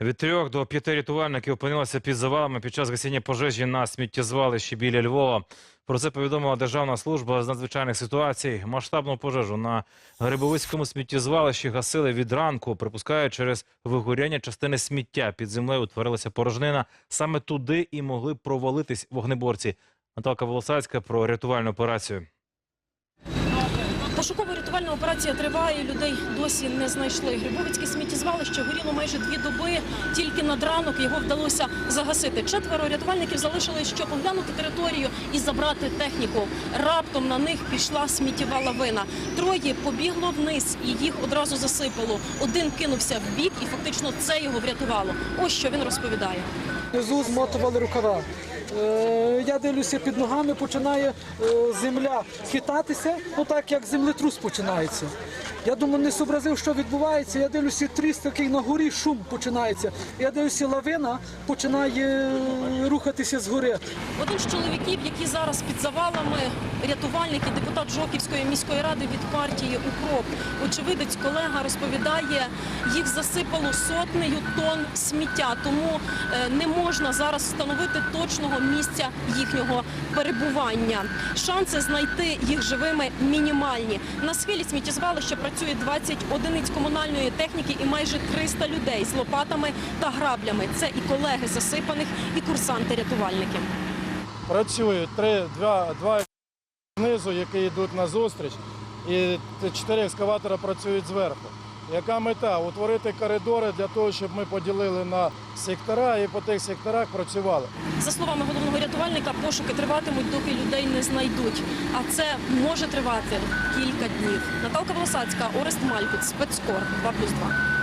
Від трьох до п'яти рятувальників опинилися під завалами під час гасіння пожежі на сміттєзвалищі біля Львова. Про це повідомила Державна служба з надзвичайних ситуацій. Масштабну пожежу на Грибовицькому сміттєзвалищі гасили від ранку. Припускають, через вигоряння частини сміття під землею утворилася порожнина. Саме туди і могли провалитись вогнеборці. Наталка Волосацька про рятувальну операцію. Пошуково-рятувальна операція триває. Людей досі не знайшли. Грибовицьке сміттєзвалище горіло майже дві доби. Тільки над ранок його вдалося загасити. Четверо рятувальників залишились, щоб оглянути територію і забрати техніку. Раптом на них пішла сміттєва лавина. Троє побігло вниз і їх одразу засипало. Один кинувся в бік, і фактично це його врятувало. Ось що він розповідає. Внизу змотували рукава. Е, Я дивлюся, під ногами починає е, земля хитатися, ну так як землетрус починається. Я думаю, не зобразив, що відбувається. Я дивлюся, тріс такий на горі, шум починається. Я дивлюся, лавина починає е, рухатися згори. Один з чоловіків, які зараз під завалами, рятувальник і депутат Жоківської міської ради від партії УКРОП. Очевидець колега розповідає, їх засипало сотнею тонн сміття, тому не можна зараз встановити точного місця їхнього перебування. Шанси знайти їх живими мінімальні. На схилі сміттєзвалища працює 20 одиниць комунальної техніки і майже 300 людей з лопатами та граблями. Це і колеги засипаних, і курсанти-рятувальники. працюють три, два, два знизу, які йдуть на зустріч, і чотири екскаватора працюють зверху. Яка мета? Утворити коридори для того, щоб ми поділили на сектора і по тих секторах працювали. За словами головного рятувальника, пошуки триватимуть, доки людей не знайдуть. А це може тривати кілька днів. Наталка Волосацька, Орест Малькут, спецкор 2+,2.